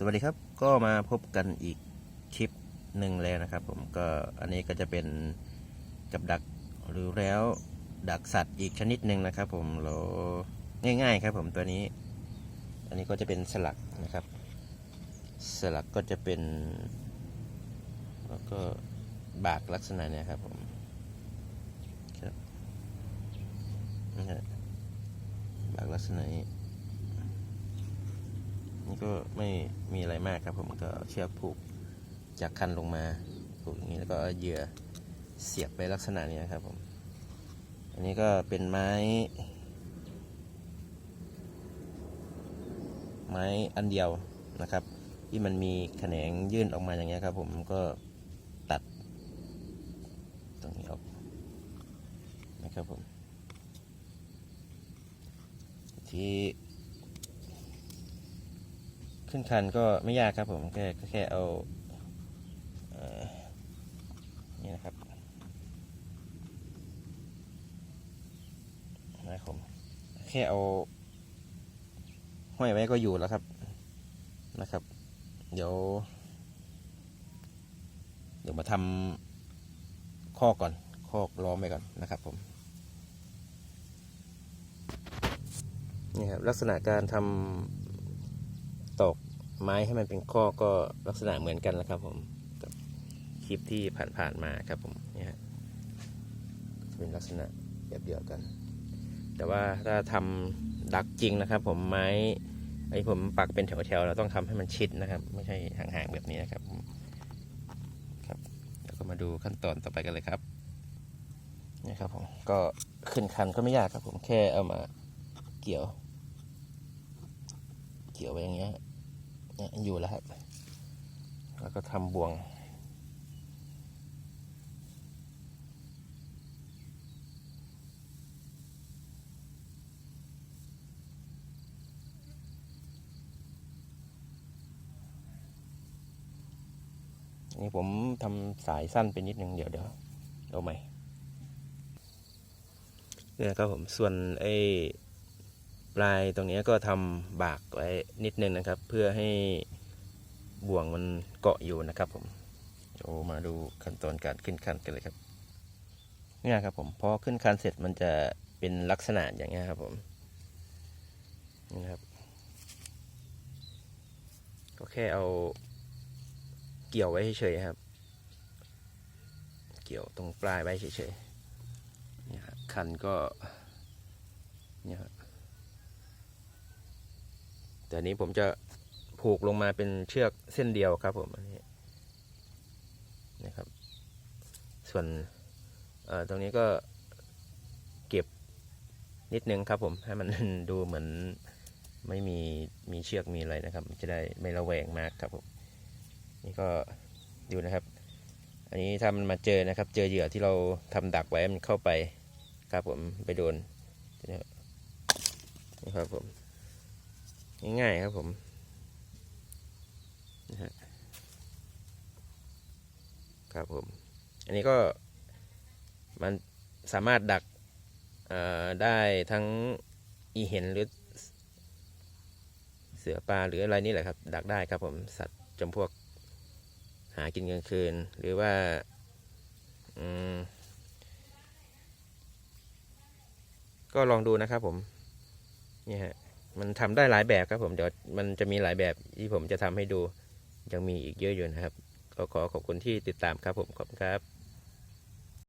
สวัสดีครับก็มาพบกันอีกคลิปหนึ่งแล้วนะครับ ผมก็อันนี้ก็จะเป็นกับดักหรือแล้วดักสัตว์อีกชนิดหนึ่งนะครับ ผมเราง่าย ๆ ครับ ผมตัวนี้ อันนี้ก็จะเป็นสลักนะครับ สลักก็จะเป็น แล้วก็บากลักษณะเนี้ยครับผมครับนะฮะบากลักษณะนี้ ก็ไม่มีอะไรมากครับผมก็เชือกผูกจากคันลงมาผูกอย่างนี้แล้วก็เอาเหยื่อเสียบไปลักษณะนี้ครับผม อันนี้ก็เป็นไม้ ไม้อันเดียวนะครับ ที่มันมีแขนงยื่นออกมาอย่างเงี้ยครับ ผมก็ตัด ตรงนี้ออกนะครับผมที่ ขึ้นคันก็ไม่ยากครับผมแค่แค่เอาเออนี่นะครับนะครับผมแค่เอาห้อยไว้ก็อยู่แล้วครับนะครับ เดี๋ยว เดี๋ยวมาทำคอก่อนคอล้อมไปก่อนนะครับผมนี่ครับลักษณะการทำ ไม้ให้มันเป็นข้อก็ลักษณะเหมือนกันแล้วครับผมกับคลิปที่ผ่านๆมาครับผมเนี่ยฮะจะเป็นลักษณะแบบเดียวกัน แต่ว่าถ้าทำดักจริงนะครับ ผมไม้ไอ้ผมปักเป็นแถวๆเราต้องทำให้มันชิดนะครับ ไม่ใช่ห่างๆแบบนี้นะครับครับแล้วก็มาดูขั้นตอนต่อไปกันเลยครับนี่ครับผมก็ขึ้นคันก็ไม่ยากครับผมแค่เอามาเกี่ยว เกี่ยวไว้อย่างเงี้ย เนี่ยอยู่แล้วครับ แล้วก็ทำบ่วง นี่ผมทำสายสั้นไปนิดนึงเดี๋ยวเดี๋ยวเอาใหม่เนี่ยครับผมส่วนไอ้ ปลายตรงนี้ก็ทำบากไว้นิดนึงนะครับ เพื่อให้บ่วงมันเกาะอยู่นะครับผมเดี๋ยวมาดูขั้นตอนการขึ้นคันกันเลยครับเนี่ยครับผมพอขึ้นคันเสร็จมันจะเป็นลักษณะอย่างเงี้ยครับผมนี่นะครับ ก็แค่เอาเกี่ยวไว้เฉยๆครับ เกี่ยวตรงปลายไว้เฉยๆนี่ครับคันก็เนี่ยครับ แต่อันนี้ผมจะผูกลงมาเป็นเชือกเส้นเดียวครับผมอันนี้นะครับ ส่วนตรงนี้ก็เก็บนิดนึงครับผมให้มันดูเหมือนไม่มีมีเชือกมีอะไรนะครับ จะได้ไม่ระแวงมากครับผมนี่ก็ดูนะครับ อันนี้ถ้ามันมาเจอนะครับ เจอเหยื่อที่เราทำดักไว้มันเข้าไปครับผมไปโดนนี่ครับผม ง่ายๆครับผมนะฮะครับผม อันนี้ก็มันสามารถดักได้ทั้งอีเห็นหรือเสือปลาหรืออะไรนี่แหละครับ ดักได้ครับผมสัตว์จำพวกหากินกลางคืน หรือว่าก็ลองดูนะครับผม นี่ฮะ มันทำได้หลายแบบครับผมเดี๋ยวมันจะมีหลายแบบที่ผมจะทำให้ดูยังมีอีกเยอะอยู่นะครับ ก็ขอขอบคุณที่ติดตามครับผมขอบคุณครับ